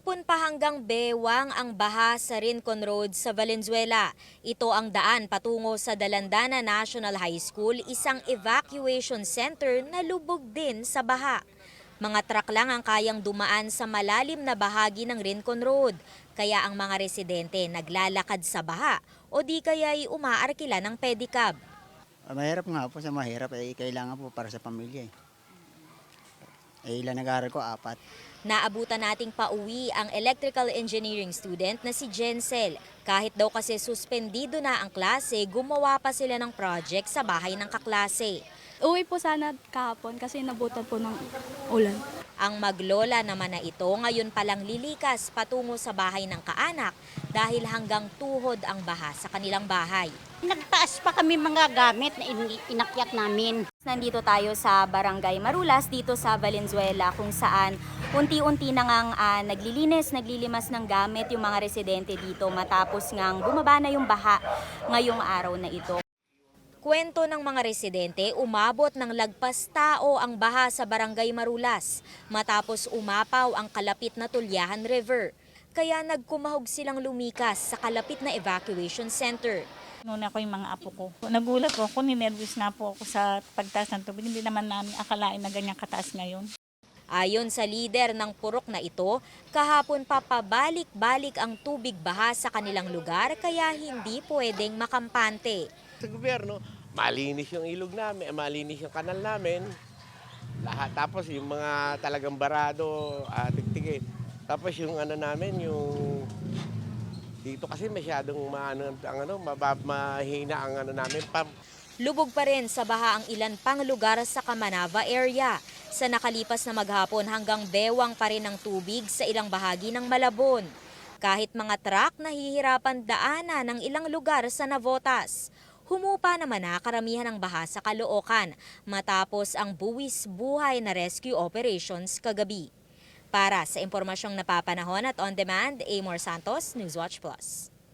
Kahapon pa hanggang Bewang ang baha sa Rincon Road sa Valenzuela. Ito ang daan patungo sa Dalandana National High School, isang evacuation center na lubog din sa baha. Mga truck lang ang kayang dumaan sa malalim na bahagi ng Rincon Road, kaya ang mga residente naglalakad sa baha o di kaya'y umaarkila ng pedicab. Ah, Mahirap nga po sa mahirap, eh, kailangan po para sa pamilya eh. Eh, ilan nag-aaral ko? Apat. Naabutan nating pauwi ang electrical engineering student na si Jensel. Kahit daw kasi suspendido na ang klase, gumawa pa sila ng project sa bahay ng kaklase. Uwi po sana kahapon kasi nabutan po ng ulan. Ang maglola naman na ito ngayon palang lilikas patungo sa bahay ng kaanak dahil hanggang tuhod ang baha sa kanilang bahay. Nagtaas pa kami mga gamit na in- inakyat namin. Nandito tayo sa Barangay Marulas dito sa Valenzuela kung saan unti-unti na ngang ah, naglilinis, naglilimas ng gamit yung mga residente dito matapos ngang bumaba na yung baha ngayong araw na ito. Kwento ng mga residente, umabot ng lagpas tao ang baha sa Barangay Marulas matapos umapaw ang kalapit na Tulyahan River. Kaya nagkumahog silang lumikas sa kalapit na evacuation center. Noon ako yung mga apo ko. Nagulat po ako, ninervous na po ako sa pagtaas ng tubig. Hindi naman namin akalain na ganyan kataas ngayon. Ayon sa lider ng purok na ito, kahapon pa pabalik-balik ang tubig baha sa kanilang lugar kaya hindi pwedeng makampante. Sa gobyerno, malinis yung ilog namin, eh, malinis yung kanal namin. Lahat. Tapos yung mga talagang barado, uh, tigtigit. Tapos yung ano namin, yung dito kasi masyadong maano, ang ano, mabab, mahina ang ano namin, pump. Lubog pa rin sa baha ang ilan pang lugar sa Kamanava area. Sa nakalipas na maghapon hanggang bewang pa rin ang tubig sa ilang bahagi ng Malabon. Kahit mga truck nahihirapan daanan ng ilang lugar sa Navotas. Humupa naman na karamihan ng baha sa Caloocan matapos ang buwis buhay na rescue operations kagabi. Para sa impormasyong napapanahon at on demand, Amor Santos, Newswatch Plus.